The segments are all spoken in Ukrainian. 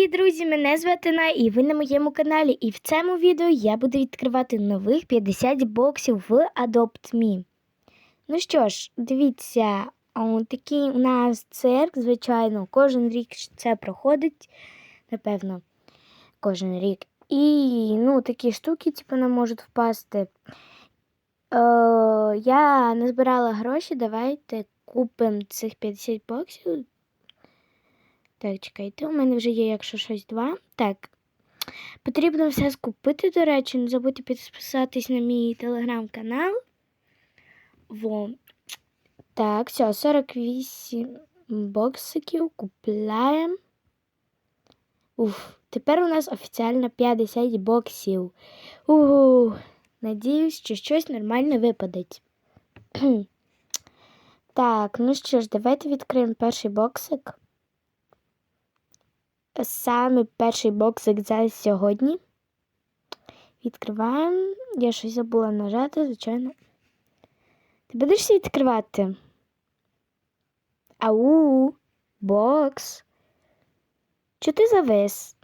Привіт, друзі! Мене звати На і ви на моєму каналі. І в цьому відео я буду відкривати нових 50 боксів в Adopt Me. Ну що ж, дивіться, такий у нас цирк, звичайно, кожен рік це проходить, напевно, кожен рік. І ну, такі штуки, типу, нам можуть впасти. Е, я назбирала гроші, давайте купимо цих 50 боксів. Так, чекайте, у мене вже є, якщо щось два. Так. Потрібно все скупити, до речі, не забудьте підписатись на мій телеграм-канал. Во. Так, все, 48 боксиків купляємо. Уф, тепер у нас офіціально 50 боксів. Угу. Надіюсь, що щось нормальне випадеть. так, ну що ж, давайте відкриємо перший боксик саме перший боксик за сьогодні. Відкриваємо. Я щось забула нажати, звичайно. Ти будеш відкривати? Ау, бокс. Чи ти завис?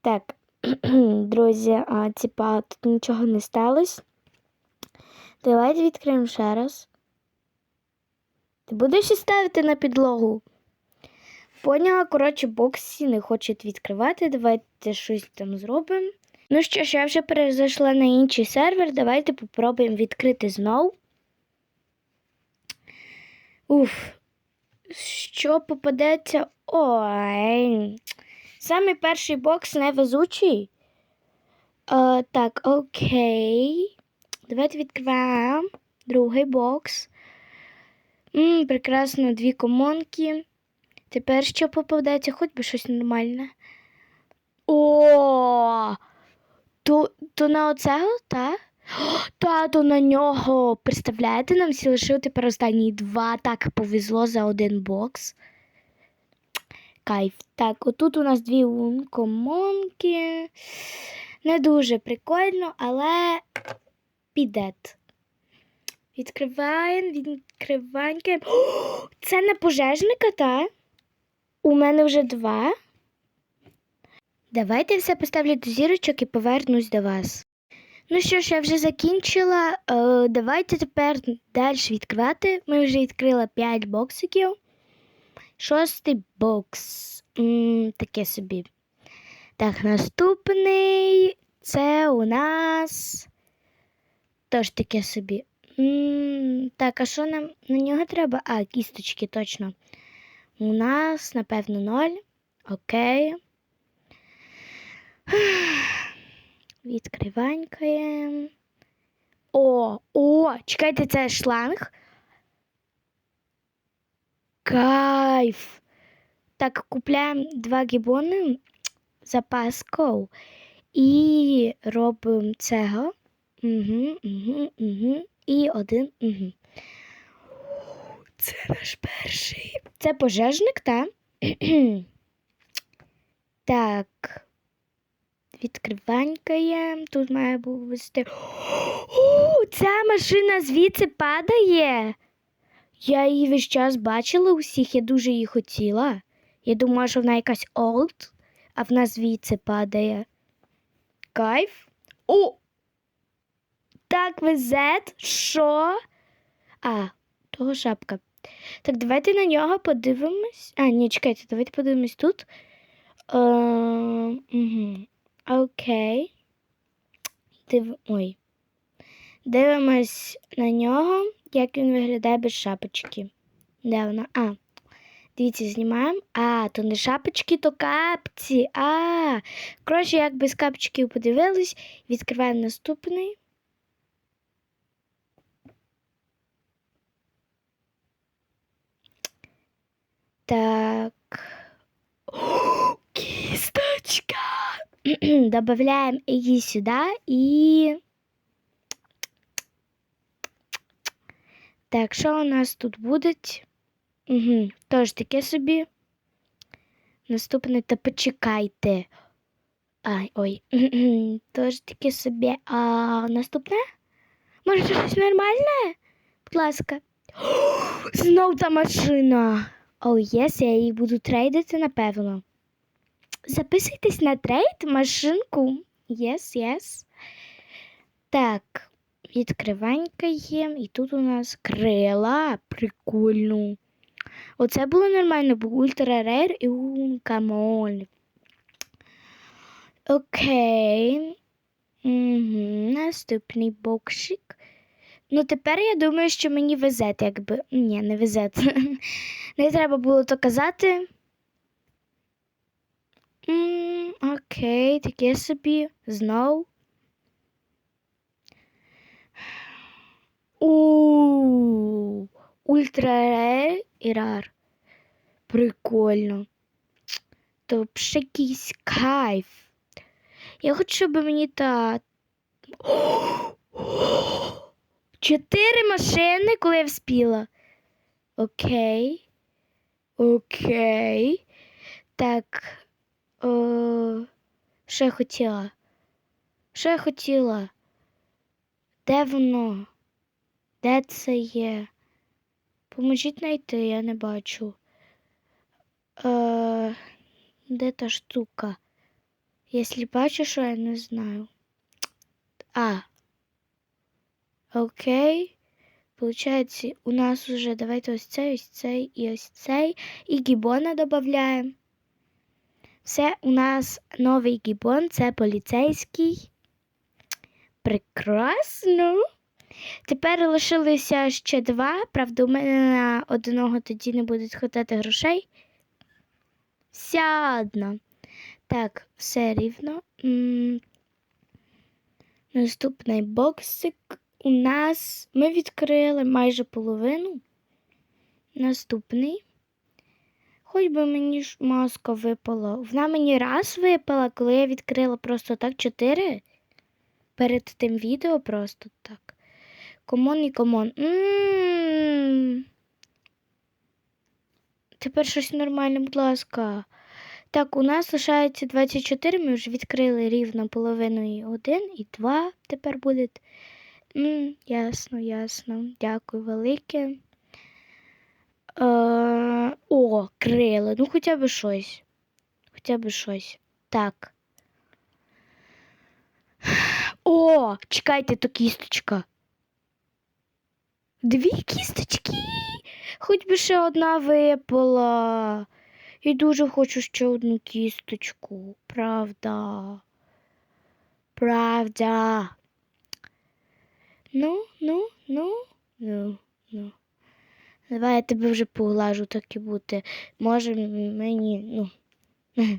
Так, друзі, а типа тут нічого не сталося. Давайте відкриємо ще раз. Ти будеш ставити на підлогу? Поняла, коротше, боксі не хочуть відкривати. Давайте щось там зробимо. Ну що ж, я вже перезайшла на інший сервер. Давайте попробуємо відкрити знову. Уф, що попадеться? Ой. Саме перший бокс невезучий. О, так, окей. Давайте відкриваємо другий бокс. М -м, прекрасно, дві комонки. Тепер що попадеться, хоч би щось нормальне. О, то то на оцього, так? Та, то на нього. Представляєте, нам всі лишив тепер останні два. Так повезло за один бокс. Кайф. Так, отут у нас дві комонки. Не дуже прикольно, але підет. Відкриваємо, відкриваємо. Це не пожежника, так? У мене вже два. Давайте все поставлю до зірочок і повернусь до вас. Ну що ж, я вже закінчила. Е, давайте тепер далі відкривати. Ми вже відкрили 5 боксиків. Шостий бокс. М, таке собі. Так, наступний це у нас. Тож таке собі. М, так, а що нам на нього треба? А, кісточки, точно. У нас, напевно, ноль. Окей. Відкриванькаємо. О, о, чекайте, це шланг. Кайф. Так, купляємо два гібони запасков і робимо цього. Угу, угу, угу. І один. Угу. Це наш перший. Це пожежник, так? так. Відкриванькаємо. Тут має бути. О, ця машина звідси падає. Я її весь час бачила усіх, я дуже її хотіла. Я думала, що вона якась олд, а вона звідси падає. Кайф? О! Так везе? Що? А, того шапка. Так, давайте на нього подивимось. А, ні, чекайте, давайте подивимось тут. Окей. Див... Ой. Дивимось на нього, як він виглядає без шапочки. Де вона? А, дивіться, знімаємо. А, то не шапочки, то капці. А, коротше, як без капчиків подивились, відкриваємо наступний. Так. О, кисточка. Добавляем її сюди і. Так, що у нас тут буде? Угу, Тож таке собі. Наступне та почекайте. Ай, ой. Тож таке собі. А наступне? Може, щось нормальне? Будь ласка. Знов та машина. О, oh, єс, я її буду трейдити, напевно. записуйтесь на трейд машинку. Yes, yes. Так, відкриванька є. І тут у нас крила. Прикольно. Оце було нормально, бо ультра рейр і камоль. Окей. Угу. Наступний боксик. Ну, тепер я думаю, що мені везе, якби. Ні, не везе. Не треба було то казати. М, окей, таке собі. Знов. У ультра і рар. Прикольно. То ще якийсь кайф. Я хочу, щоб мені та. Чотири машини, коли я вспіла. Окей. Окей. Так. О, що я хотіла? Що я хотіла? Де воно? Де це є? Поможіть знайти, я не бачу. Е, де та штука? Якщо бачу, що я не знаю. А. Окей. Получається, у нас уже давайте ось цей, ось цей і ось цей. І гібона додаємо. Все, у нас новий гібон, це поліцейський. Прекрасно. Тепер лишилися ще два. Правда, у мене на одного тоді не буде хватати грошей. Вся одна. Так, все рівно. М, Наступний боксик у нас. Ми відкрили майже половину. Наступний. Хоч би мені ж маска випала. Вона мені раз випала, коли я відкрила просто так чотири. Перед тим відео просто так. Комон і комон. Тепер щось нормальне, будь ласка. Так, у нас лишається 24, ми вже відкрили рівно половину і один, і два тепер буде. М, ясно, ясно. Дякую велике. Е, о, крила. Ну, хоча б щось. Хоча б щось. Так. О, чекайте, то кісточка. Дві кісточки. Хоч би ще одна випала. І дуже хочу ще одну кісточку. Правда. Правда. Ну, ну, ну, ну, ну. Давай я тебе вже поглажу, так і бути. Може мені, ну,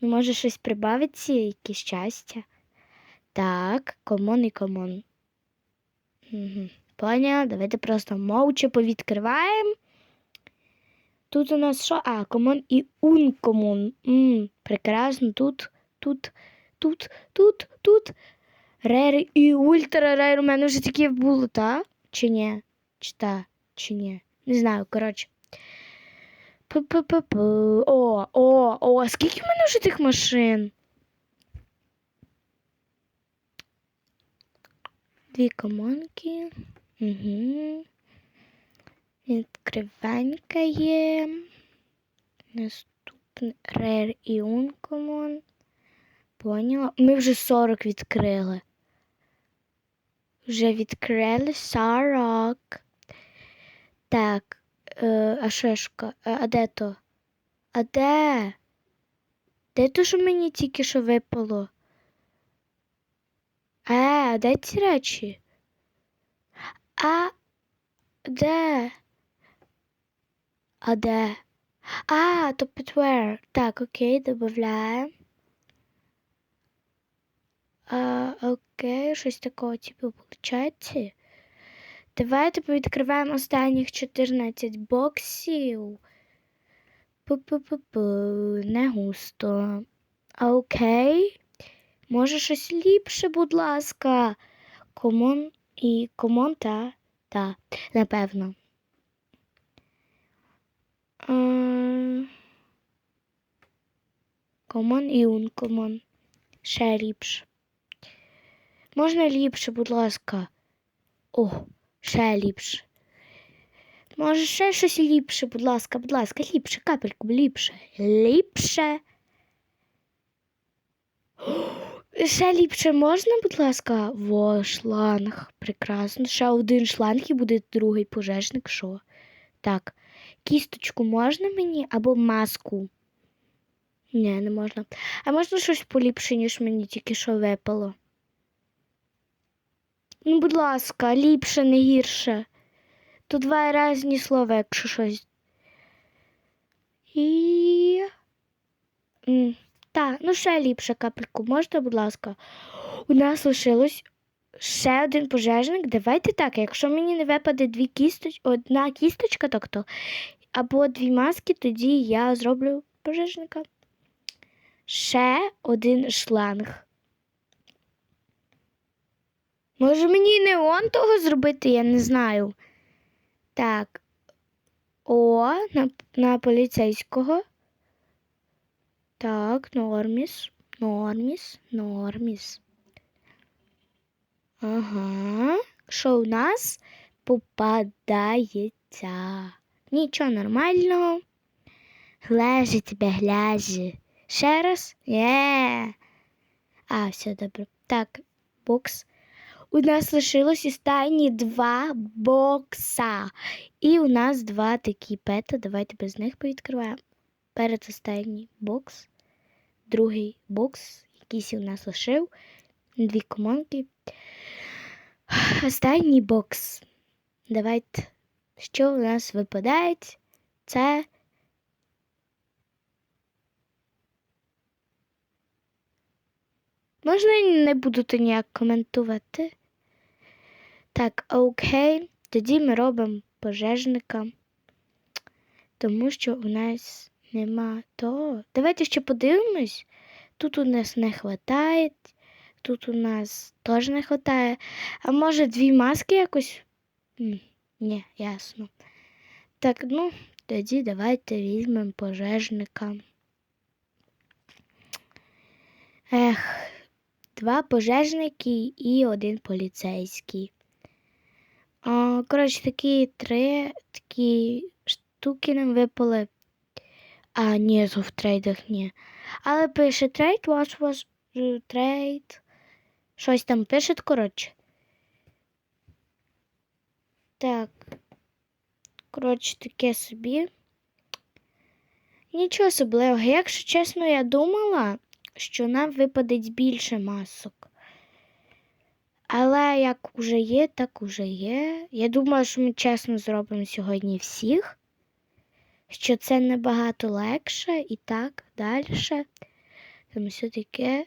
ну, може щось прибавиться, якесь щастя. Так, комон і комон. Угу. Поняла, давайте просто мовча повідкриваємо. Тут у нас що? А, комон і ункомон. Прекрасно. Тут, тут, тут, тут, тут. Рер і ультра рер. У мене вже таке було, та? Чи ні? Чи та? Чи ні? Не знаю, коротше. О, о, о, скільки в мене вже тих машин? Дві комонки. Угу. Відкриванька є. Наступний рер і ункомон. Поняла? Ми вже 40 відкрили. Вже відкрили 40. Так. Е, а шишка? Е, а де то? А де? Де то, що мені тільки що випало? Е, а де ці речі? А де? А де? А, то підвер. Так, окей, додаємо. А, окей, щось такого типу виходить. Давайте повідкриваємо останніх 14 боксів. Пу-пу-пу-пу, не густо. Окей. Може щось ліпше, будь ласка. Комон і комон та, та, напевно. Комон і ункомон. Ще ліпше. Можна ліпше, будь ласка. О, ще ліпше. Може, ще щось ліпше, будь ласка, будь ласка, ліпше, капельку, ліпше. Ліпше. Ще ліпше можна, будь ласка? Во, шланг. Прекрасно. Ще один шланг і буде другий пожежник. Що? Так. Кісточку можна мені або маску? Ні, не можна. А можна щось поліпше, ніж мені тільки що випало? Ну, будь ласка, ліпше, не гірше. Тут два різні слова, якщо щось. І. Так, ну ще ліпше капельку можна, будь ласка. У нас лишилось ще один пожежник. Давайте так, якщо мені не випаде дві кісточ... одна кісточка, так то, або дві маски, тоді я зроблю пожежника. Ще один шланг. Може мені не он того зробити, я не знаю. Так. О, на, на поліцейського. Так, норміс, норміс, норміс. Ага. Що у нас попадається? Нічого нормального. Глежи тебе, гляжи. Ще раз? Є. А, все добре. Так, бокс. У нас лишилось останні два бокса. І у нас два такі пета. Давайте без них повідкриваємо. Передостанній бокс, другий бокс, якийсь у нас лишив, дві команки. Останній бокс. Давайте, що у нас випадає? Це. Можна я не буду то ніяк коментувати? Так, окей. Тоді ми робимо пожежника, тому що у нас нема того. Давайте ще подивимось. Тут у нас не вистачає, тут у нас теж не вистачає. А може дві маски якось? Ні, ясно. Так, ну, тоді давайте візьмемо пожежника. Ех, два пожежники і один поліцейський. Коротше, такі три такі штуки нам випали. А, ні, в трейдах ні. Але пише трейд, ваш ваш е, трейд. Щось там пише, коротше. Так. Коротше, таке собі. Нічого особливого. Якщо чесно, я думала, що нам випадеть більше масок. Але як уже є, так уже є. Я думаю, що ми чесно зробимо сьогодні всіх що це набагато легше і так далі. Там все таке.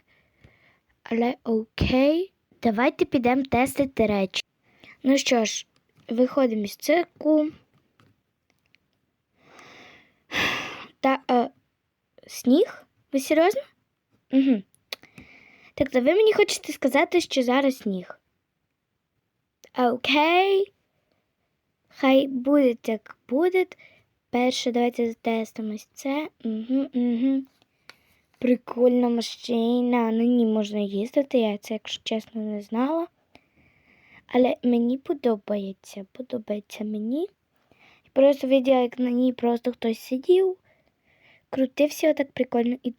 Але окей, давайте підемо тестити речі. Ну що ж, виходимо з цирку. Та е, сніг? Ви серйозно? Угу. Так, то ви мені хочете сказати, що зараз сніг. Окей. Хай буде як буде. Перше, давайте затестимось це. Угу, угу. Прикольна машина. На ній можна їздити. Я це, якщо чесно, не знала. Але мені подобається. Подобається мені. Просто виділа, як на ній просто хтось сидів, крутився отак прикольно. І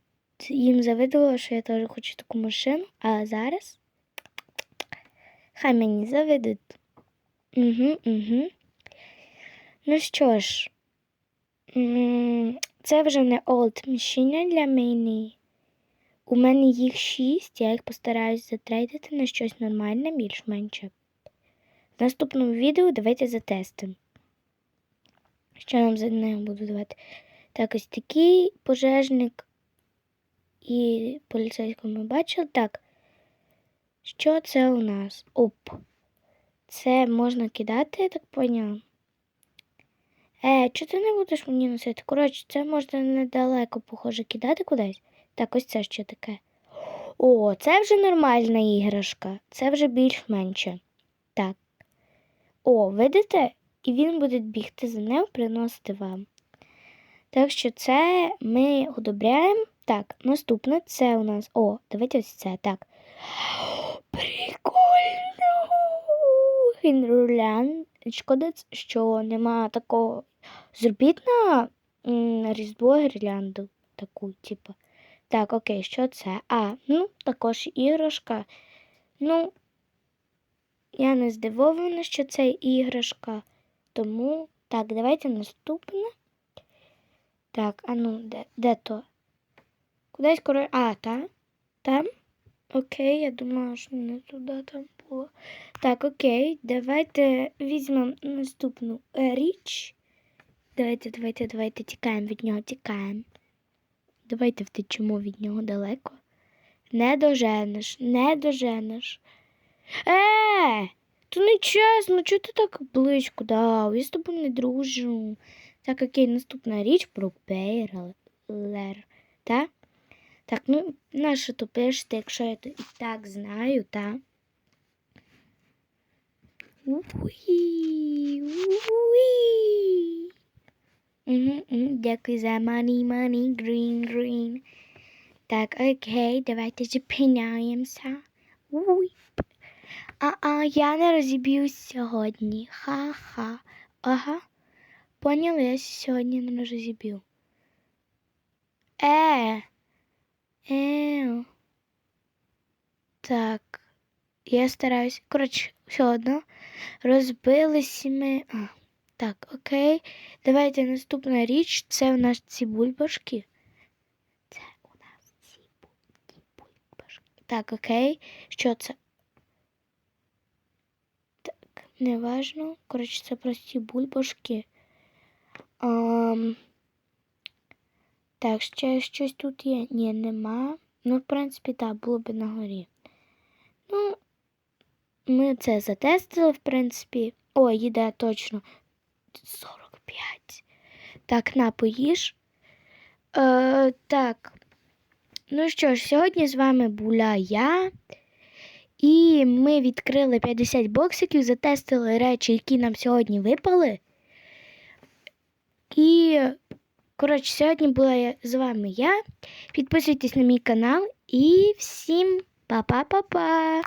їм завидувало, що я теж хочу таку машину. А зараз хай мені заведуть. Угу, угу. Ну що ж. Це вже не олд мішіня для мене. У мене їх шість, я їх постараюсь затрейдити на щось нормальне, більш-менше. В наступному відео давайте затестимо. Що нам за ним буду давати? Так, ось такий пожежник і поліцейського ми бачили. Так. Що це у нас? Оп. Це можна кидати, я так поняла. Е, чи ти не будеш мені носити? Коротше, це можна недалеко, похоже, кидати кудись. Так, ось це що таке. О, це вже нормальна іграшка. Це вже більш-менше. Так. О, видите? І він буде бігти за ним, приносити вам. Так що це ми одобряємо. Так, наступне це у нас. О, давайте ось це. Так. Прикольно! Шкода, що нема такого. Зробіть на Різдво гірлянду таку, типу. Так, окей, що це? А, ну, також іграшка. Ну, я не здивована, що це іграшка. Тому, так, давайте наступне. Так, а ну, де, де то? Кудись король. А, та? Там? Окей, я думала, що не туди там було. Так, окей, давайте візьмемо наступну річ. Давайте, давайте, давайте тікаємо від нього, тікаємо. Давайте втечемо від нього далеко. Не доженеш, не доженеш. Е, то не чесно, чого ти так близько дав? Я з тобою не дружу. Так, окей, наступна річ про Пейлер. Так? Так, ну, на що то пишете, якщо я то і так знаю, так? Уї, уї. Угу, угу, дякую за money, money, green, green. Так, окей, давайте зупиняємося. Уй. А-а, я не розіб'юсь сьогодні. Ха-ха. Ага. Поняли, я сьогодні не розіб'ю. Е. Так. Я стараюсь. Коротше, все одно. Розбилися ми. А, так, окей. Давайте наступна річ. Це у нас ці бульбашки. Це у нас ці бульбашки. Так, окей. Що це? Так, неважно. Коротше, це прості бульбашки. Ам... Так, ще щось тут є? Ні, нема. Ну, в принципі, так, було б на горі. Ну, ми це затестили, в принципі. О, їде точно. 45. Так, на, поїж. Е, так. Ну що ж, сьогодні з вами була я. І ми відкрили 50 боксиків, затестили речі, які нам сьогодні випали. І, коротше, сьогодні була я, з вами я. Підписуйтесь на мій канал і всім Pa, pa, pa, pa.